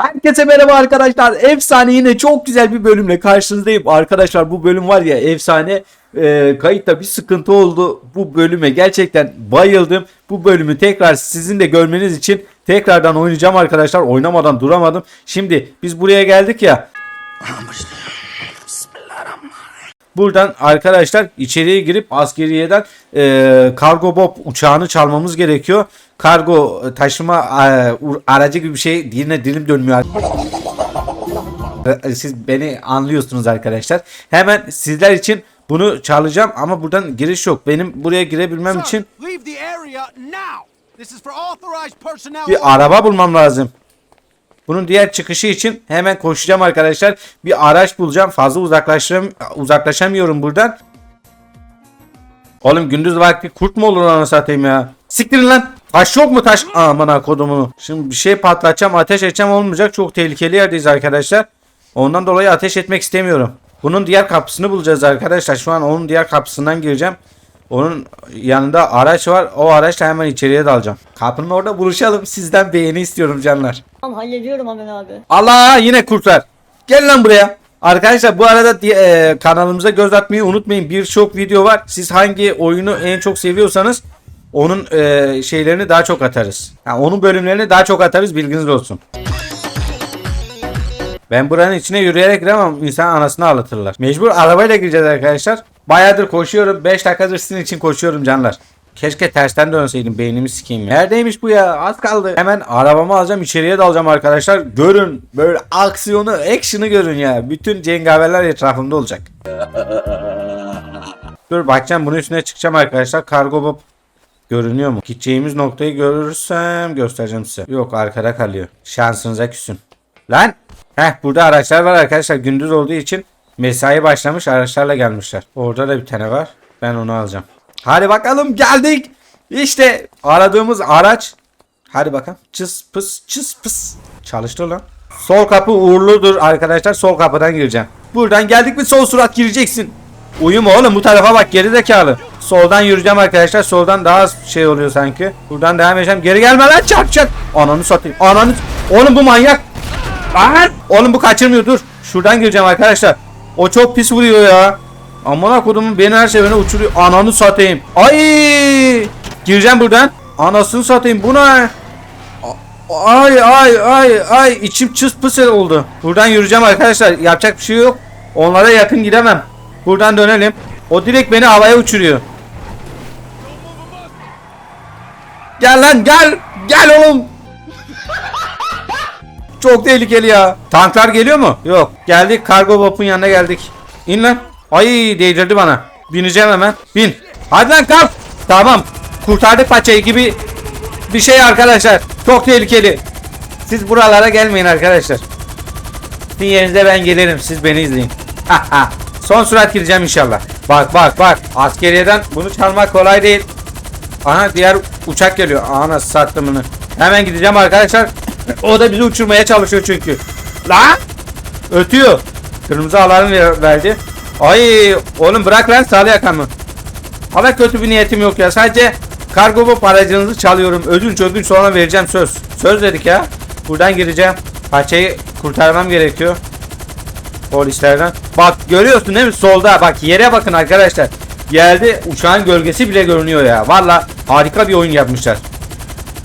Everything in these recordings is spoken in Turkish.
Herkese merhaba arkadaşlar. Efsane yine çok güzel bir bölümle karşınızdayım. Arkadaşlar bu bölüm var ya efsane. Ee, kayıtta bir sıkıntı oldu. Bu bölüme gerçekten bayıldım. Bu bölümü tekrar sizin de görmeniz için tekrardan oynayacağım arkadaşlar. Oynamadan duramadım. Şimdi biz buraya geldik ya. Buradan arkadaşlar içeriye girip askeriyeden e, kargo bob uçağını çalmamız gerekiyor. Kargo e, taşıma e, aracı gibi bir şey diline dilim dönmüyor. E, Siz beni anlıyorsunuz arkadaşlar. Hemen sizler için bunu çalacağım ama buradan giriş yok. Benim buraya girebilmem için bir araba bulmam lazım. Bunun diğer çıkışı için hemen koşacağım arkadaşlar. Bir araç bulacağım. Fazla uzaklaşam uzaklaşamıyorum buradan. Oğlum gündüz vakti kurt mu olur anasını satayım ya? Siktirin lan. Taş yok mu taş? Aman ha kodumunu. Şimdi bir şey patlatacağım ateş edeceğim olmayacak. Çok tehlikeli yerdeyiz arkadaşlar. Ondan dolayı ateş etmek istemiyorum. Bunun diğer kapısını bulacağız arkadaşlar. Şu an onun diğer kapısından gireceğim. Onun yanında araç var. O araçla hemen içeriye dalacağım. Kapının orada buluşalım. Sizden beğeni istiyorum canlar. Tamam hallediyorum hemen abi. Allah yine kurtlar. Gel lan buraya. Arkadaşlar bu arada e, kanalımıza göz atmayı unutmayın. Birçok video var. Siz hangi oyunu en çok seviyorsanız onun e, şeylerini daha çok atarız. Ha, onun bölümlerini daha çok atarız bilginiz olsun. Ben buranın içine yürüyerek giremem. İnsan anasını ağlatırlar. Mecbur arabayla gireceğiz arkadaşlar. Bayağıdır koşuyorum. 5 dakikadır sizin için koşuyorum canlar. Keşke tersten dönseydim beynimi sikeyim. ya. Neredeymiş bu ya? Az kaldı. Hemen arabamı alacağım içeriye dalacağım arkadaşlar. Görün böyle aksiyonu, action'ı görün ya. Bütün cengaverler etrafımda olacak. Dur bakacağım bunun üstüne çıkacağım arkadaşlar. Kargo bob görünüyor mu? Gideceğimiz noktayı görürsem göstereceğim size. Yok arkada kalıyor. Şansınıza küsün. Lan! Heh burada araçlar var arkadaşlar. Gündüz olduğu için mesai başlamış araçlarla gelmişler. Orada da bir tane var. Ben onu alacağım. Hadi bakalım geldik. İşte aradığımız araç. Hadi bakalım. Çıs pıs çıs pıs. Çalıştı lan. Sol kapı uğurludur arkadaşlar. Sol kapıdan gireceğim. Buradan geldik mi sol surat gireceksin. Uyuma oğlum bu tarafa bak geri zekalı. Soldan yürüyeceğim arkadaşlar. Soldan daha az şey oluyor sanki. Buradan devam edeceğim. Geri gelme lan çarp çarp. Ananı satayım. Ananı. Oğlum bu manyak. Lan! Oğlum bu kaçırmıyor dur. Şuradan gireceğim arkadaşlar. O çok pis vuruyor ya. Amına kodumun beni her seferine uçuruyor. Ananı satayım. Ay! Gireceğim buradan. Anasını satayım. Bu ne? Ay ay ay ay içim çıs pıs oldu. Buradan yürüyeceğim arkadaşlar. Yapacak bir şey yok. Onlara yakın gidemem. Buradan dönelim. O direkt beni havaya uçuruyor. Gel lan gel. Gel oğlum. Çok tehlikeli ya. Tanklar geliyor mu? Yok. Geldik kargo bopun yanına geldik. İn lan. Ay değdirdi bana. Bineceğim hemen. Bin. Hadi lan kalk. Tamam. Kurtardık paçayı gibi bir şey arkadaşlar. Çok tehlikeli. Siz buralara gelmeyin arkadaşlar. Sizin yerinize ben gelirim. Siz beni izleyin. Son sürat gireceğim inşallah. Bak bak bak. Askeriyeden bunu çalmak kolay değil. Aha diğer uçak geliyor. Ana sattım bunu. Hemen gideceğim arkadaşlar. O da bizi uçurmaya çalışıyor çünkü. Lan! Ötüyor. Kırmızı alarm ver- verdi. Ay oğlum bırak lan sağlı yakamı. Hala kötü bir niyetim yok ya. Sadece kargo bu aracınızı çalıyorum. Ödünç ödünç sonra vereceğim söz. Söz dedik ya. Buradan gireceğim. Paçayı kurtarmam gerekiyor. Polislerden. Bak görüyorsun değil mi solda bak yere bakın arkadaşlar. Geldi uçağın gölgesi bile görünüyor ya. Valla harika bir oyun yapmışlar.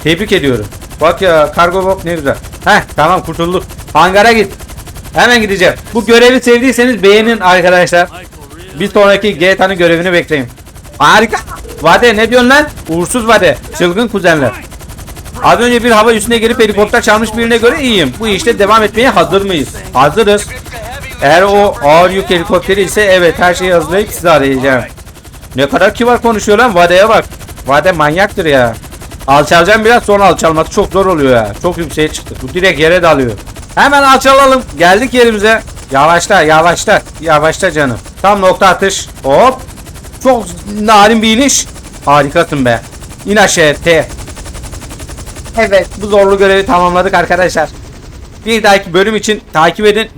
Tebrik ediyorum. Bak ya kargo bok ne güzel. Heh tamam kurtulduk. Hangara git. Hemen gideceğim. Bu görevi sevdiyseniz beğenin arkadaşlar. Bir sonraki GTA'nın görevini bekleyin. Harika. Vade ne diyorsun lan? Uğursuz Vade. Çılgın kuzenler. Az önce bir hava üstüne gelip helikopter çalmış birine göre iyiyim. Bu işte devam etmeye hazır mıyız? Hazırız. Eğer o ağır yük helikopteri ise evet her şeyi hazırlayıp sizi arayacağım. Ne kadar kibar konuşuyor lan Vade'ye bak. Vade manyaktır ya. Alçalacağım biraz sonra alçalması çok zor oluyor ya. Çok yükseğe çıktı. Bu direkt yere dalıyor. Hemen alçalalım. Geldik yerimize. Yavaşla yavaşla. Yavaşla canım. Tam nokta atış. Hop. Çok narin bir iniş. Harikasın be. İn aşağı T. Evet bu zorlu görevi tamamladık arkadaşlar. Bir dahaki bölüm için takip edin.